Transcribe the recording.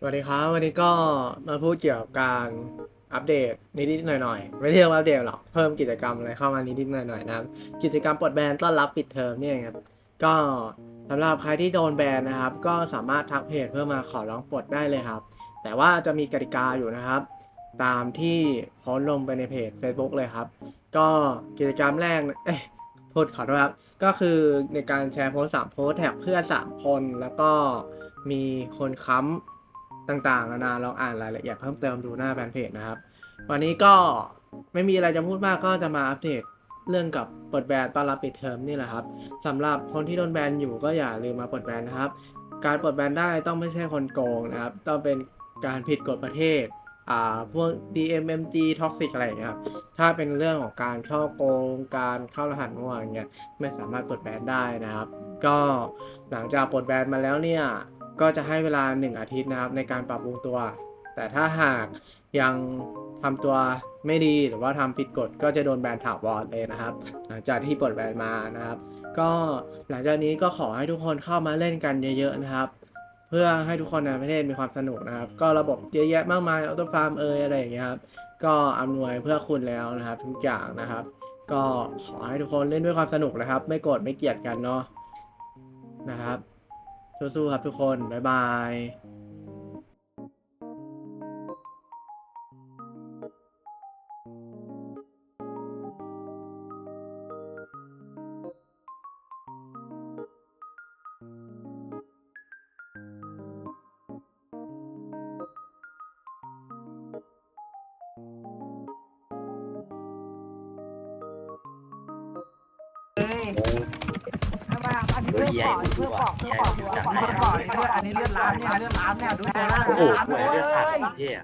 สวัสดีครับ วันนี้ก็มาพูดเกี่ยวกับการอัปเดตนิดๆหน่อยๆ ไม่เรียกว่าอัปเดตหรอกเพิ่มกิจกรรมอะไรเข้ามานิดๆหน่อยๆนะครับกิจกรรมปลดแบนต้อนรับปิดเทอมเนี่ยครับก็สำหรับใครที่โดนแบนนะครับ ก็สามารถทักเพจเพื่อมาขอร้องปลดได้เลยครับ แต่ว่าจะมีกติกาอยู่นะครับ ตามที่โพสต์ลงไปในเพจ Facebook เลยครับ ก็กิจกรรมแรกเอ้ยพูดขอโทษครับก็คือในการแชร์โพสต์สามโพสต์แท็กเพื่อนสามคนแล้วก็มีคนค้ำ ต่างๆนานาลองอ่านรายละเอียดเพิ่มเติมดูหน้าแฟนเพจนะครับ วันนี้ก็ไม่มีอะไรจะพูดมากก็จะมาอัปเดตเรื่องกับเปลดแบนตอนรับปิดเทอมนี่แหละครับสำหรับคนที่โดนแบนอยู่ก็อย่าลืมมาเปลดแบนนะครับ การเปลดแบนได้ต้องไม่ใช่คนโกงนะครับ ต้องเป็นการผิดกฎประเทศอ่าพวก DMMG toxic อะไรอย่างเงี้ยครับถ้าเป็นเรื่องของการช่อโกงการเข้ารหัสมั่วอย่างเงี้ยไม่สามารถเปลดแบนได้นะครับ ก็หลังจากปลดแบนมาแล้วเนี่ย ก็จะให้เวลา 1 อาทิตย์นะครับในการปรับปรุงตัว แต่ถ้าหากยังทำตัวไม่ดีหรือว่าทำผิดกฎก็จะโดนแบนถาวรเลยนะครับ หลังจากที่ปลดแบนมานะครับ ก็หลังจากนี้ก็ขอให้ทุกคนเข้ามาเล่นกันเยอะๆนะครับ เพื่อให้ทุกคนในประเทศมีความสนุกนะครับ ก็ระบบเยอะแยะมากมายออโต้ฟาร์มเอยอะไรอย่างเงี้ยครับก็อำนวยเพื่อคุณแล้วนะครับ ทุกอย่างนะครับ ก็ขอให้ทุกคนเล่นด้วยความสนุกนะครับ ไม่โกรธไม่เกลียดกันเนาะนะครับ สู้ๆครับทุกคน บ๊ายบายเฮ้ เลือดก่อนเลือดก่อนเลือดก่อนเลือดก่อนเลือดก่อนเลือดอันนี้เลือดล้านเนี่ยเลือดล้านเนี่ยดูเจอแล้วโอ้โหล้างเหมืเลอนเลือดขาดเหี้ย